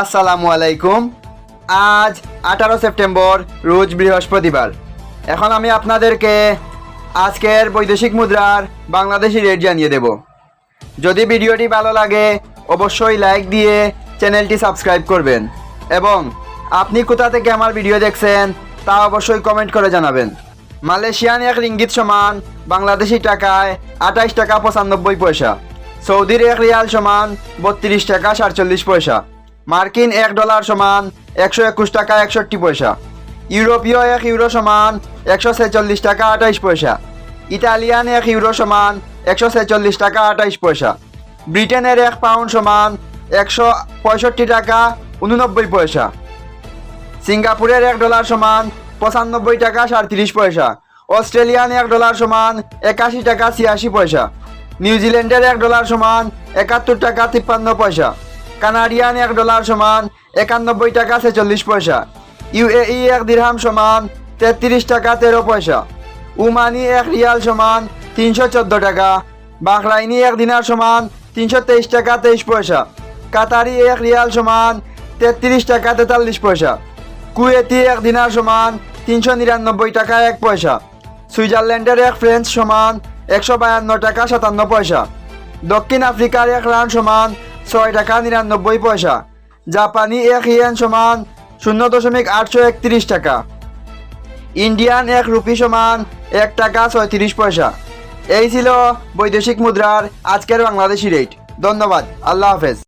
আসসালামু আলাইকুম। আজ আঠারো সেপ্টেম্বর, রোজ বৃহস্পতিবার। এখন আমি আপনাদেরকে আজকের বৈদেশিক মুদ্রার বাংলাদেশি রেট জানিয়ে দেব। যদি ভিডিওটি ভালো লাগে, অবশ্যই লাইক দিয়ে চ্যানেলটি সাবস্ক্রাইব করবেন। এবং আপনি কোথা থেকে আমার ভিডিও দেখছেন, তা অবশ্যই কমেন্ট করে জানাবেন। মালয়েশিয়ান এক রিঙ্গিত সমান বাংলাদেশি টাকায় আঠাইশ টাকা পঁচানব্বই পয়সা। সৌদির এক রিয়াল সমান বত্রিশ টাকা সাতচল্লিশ পয়সা। মার্কিন এক ডলার সমান একশো একুশ টাকা একষট্টি পয়সা। ইউরোপীয় এক ইউরো সমান একশো ছেচল্লিশ টাকা আঠাইশ পয়সা। ইতালিয়ান এক ইউরো সমান একশো ছেচল্লিশ টাকা আঠাইশ পয়সা। ব্রিটেনের এক পাউন্ড সমান একশো পঁয়ষট্টি টাকা উননব্বই পয়সা। সিঙ্গাপুরের এক ডলার সমান পঁচানব্বই টাকা সাঁত্রিশ পয়সা। অস্ট্রেলিয়ান এক ডলার সমান একাশি টাকা ছিয়াশি পয়সা। নিউজিল্যান্ডের এক ডলার সমান একাত্তর টাকা তিপ্পান্ন পয়সা। কানাডিয়ান এক ডলার সমান একানব্বই টাকা ছেচল্লিশ পয়সা। ইউএই এক দিরহাম সমান তেত্রিশ টাকা তেরো পয়সা। উমানি এক রিয়াল সমান তিনশো চোদ্দ টাকা। বাহরাইনি এক দিনার সমান তিনশো তেইশ টাকা তেইশ পয়সা। কাতারি এক রিয়াল সমান তেত্রিশ টাকা তেতাল্লিশ পয়সা। কুয়েতি এক দিনার সমান তিনশো নিরানব্বই টাকা এক পয়সা। সুইজারল্যান্ডের এক ফ্রেঞ্চ সমান একশো বায়ান্ন টাকা সাতান্ন পয়সা। দক্ষিণ আফ্রিকার এক রান সমান ছয় টাকা নিরানব্বই পয়সা। জাপানি এক ইয়েন সমান শূন্য দশমিক আটশো একত্রিশ টাকা। ইন্ডিয়ান এক রুপি সমান এক টাকা ছয়ত্রিশ পয়সা। এই ছিল বৈদেশিক মুদ্রার আজকের বাংলাদেশি রেট। ধন্যবাদ। আল্লাহ হাফেজ।